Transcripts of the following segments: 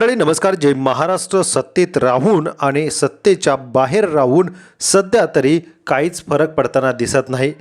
मंडळी नमस्कार. जय महाराष्ट्र. सत्तेत राहून आणि सत्तेच्या बाहेर राहून सध्या तरी काहीच फरक पडताना दिसत नाही.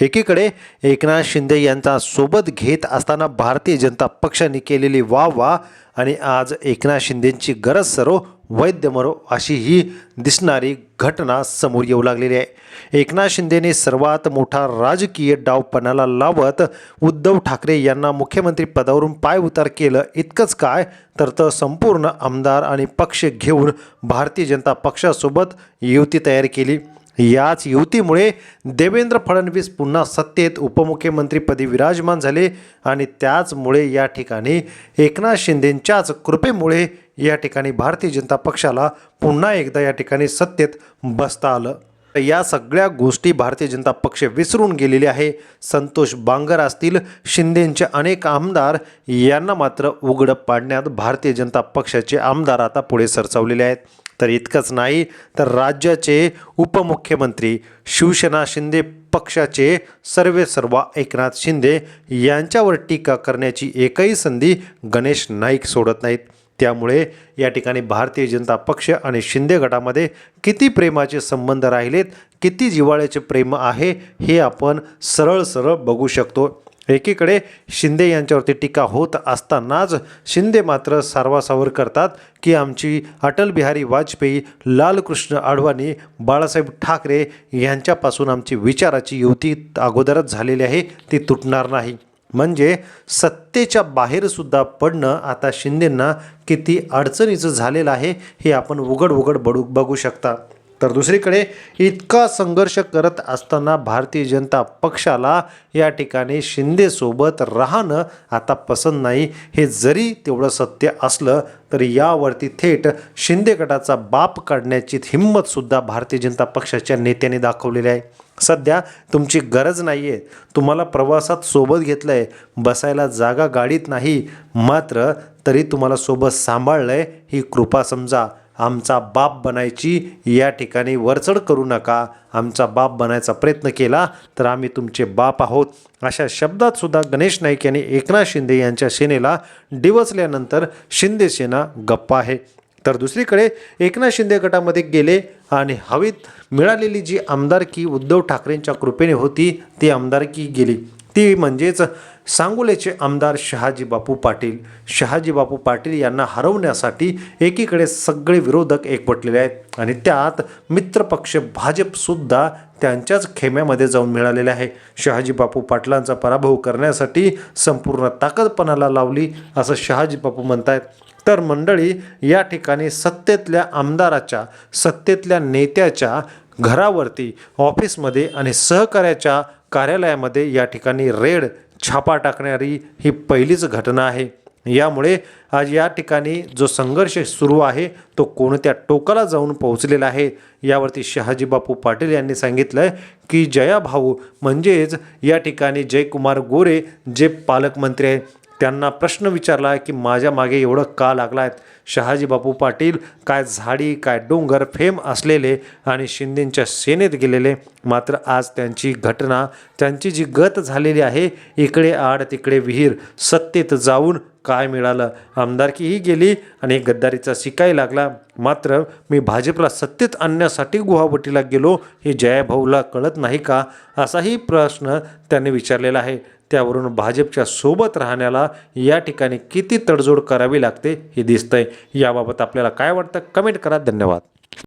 एकीकडे एकनाथ शिंदे यांचा सोबत घेत असताना भारतीय जनता पक्षाने केलेली वा वा आणि आज एकनाथ शिंदेंची गरज सरो वैद्य मरो अशी ही दिसणारी घटना समोर येऊ लागलेली आहे. एकनाथ शिंदेने सर्वात मोठा राजकीय डाव पणाला लावत उद्धव ठाकरे यांना मुख्यमंत्री पदावरून पाय उतार केलं. इतकंच काय? तर तर संपूर्ण आमदार आणि पक्ष घेऊन भारतीय जनता पक्षासोबत युती तयार केली. याच युतीमुळे देवेंद्र फडणवीस पुन्हा सत्तेत उपमुख्यमंत्रीपदी विराजमान झाले आणि त्याचमुळे या ठिकाणी एकनाथ शिंदेंच्याच कृपेमुळे या ठिकाणी भारतीय जनता पक्षाला पुन्हा एकदा या ठिकाणी सत्तेत बसता आलं. या सगळ्या गोष्टी भारतीय जनता पक्ष विसरून गेलेले आहे. संतोष बांगर असतील शिंदेंचे अनेक आमदार यांना मात्र उघड पाडण्यात भारतीय जनता पक्षाचे आमदार आता पुढे सरसावलेले आहेत. तर इतकंच नाही तर राज्याचे उपमुख्यमंत्री शिवसेना शिंदे पक्षाचे सर्वे सर्वा एकनाथ शिंदे यांच्यावर टीका करण्याची एकही संधी गणेश नाईक सोडत नाहीत. त्यामुळे या ठिकाणी भारतीय जनता पक्ष आणि शिंदे गटामध्ये किती प्रेमाचे संबंध राहिलेत किती जिव्हाळ्याचे प्रेम आहे हे आपण सरळ सरळ बघू शकतो. एकीकडे शिंदे यांच्यावरती टीका होत असतानाच शिंदे मात्र सारवासावर करतात की आमची अटल बिहारी वाजपेयी लालकृष्ण आडवाणी बाळासाहेब ठाकरे यांच्यापासून आमची विचाराची युती अगोदरच झालेली आहे ती तुटणार नाही. म्हणजे सत्तेच्या बाहेरसुद्धा पडणं आता शिंदेंना किती अडचणीचं झालेलं आहे हे आपण उघड उघड बडू बघू शकता. तर दुसरीकडे इतका संघर्ष करत असताना भारतीय जनता पक्षाला या ठिकाणी शिंदेसोबत राहणं आता पसंत नाही. हे जरी तेवढं सत्य असलं तरी यावरती थेट शिंदे गटाचा बाप काढण्याची हिंमतसुद्धा भारतीय जनता पक्षाच्या नेत्याने दाखवलेली आहे. सध्या तुमची गरज नाही आहे तुम्हाला प्रवासात सोबत घेतलं आहे बसायला जागा गाडीत नाही. मात्र तरी तुम्हाला सोबत सांभाळलं आहे ही कृपा समजा. आमचा बाप बनायची या ठिकाणी वरचढ करू नका. आमचा बाप बनायचा प्रयत्न केला तर आम्ही तुमचे बाप आहोत. अशा शब्दात सुद्धा गणेश नाईक यांनी एकनाथ शिंदे यांच्या सेनेला डिवचल्यानंतर शिंदे सेना गप्प आहे. तर दुसरीकडे एकनाथ शिंदे गटामध्ये गेले आणि हवीत मिळालेली जी आमदारकी उद्धव ठाकरेंच्या कृपेने होती ती आमदारकी गेली. ती म्हणजेच सांगोलेचे आमदार शहाजी बापू पाटील. शहाजी बापू पाटील यांना हरवण्यासाठी एकीकडे सगळे विरोधक एकवटलेले आहेत आणि त्यात मित्रपक्ष भाजपसुद्धा त्यांच्याच खेम्यामध्ये जाऊन मिळालेले आहे. शहाजी बापू पाटलांचा पराभव करण्यासाठी संपूर्ण ताकदपणाला लावली असं शहाजी बापू म्हणतायत. तर मंडळी या ठिकाणी सत्तेतल्या आमदाराच्या सत्तेतल्या नेत्याच्या घरावरती ऑफिसमध्ये आणि सहकार्याच्या कार्यालयामध्ये या ठिकाणी रेड छापा टाकणारी ही पहिलीच घटना आहे. यामुळे आज या ठिकाणी जो संघर्ष सुरू आहे तो कोणत्या टोकाला जाऊन पोहोचलेला आहे यावरती शहाजी बापू पाटील यांनी सांगितलं आहे की जया भाऊ म्हणजेच या ठिकाणी जयकुमार गोरे जे पालकमंत्री आहे त्यांना प्रश्न विचारला आहे की माझ्या मागे एवढं का लागला आहेत शहाजी बापू पाटील काय झाडी काय डोंगर फेम असलेले आणि शिंदेंच्या सेनेत गेलेले मात्र आज त्यांची घटना त्यांची जी गत झालेली आहे इकडे आड तिकडे विहीर सत्तेत जाऊन काय मिळालं? आमदारकीही गेली आणि गद्दारीचा शिकाय लागला. मात्र मी भाजपला सत्तेत आणण्यासाठी गुवाहाटीला गेलो हे जयाभाऊला कळत नाही का? असाही प्रश्न त्यांनी विचारलेला आहे. त्यावरून भाजपच्या सोबत राहण्याला या ठिकाणी किती तडजोड करावी लागते हे दिसतंय. याबाबत आपल्याला काय वाटतं? कमेंट करा. धन्यवाद.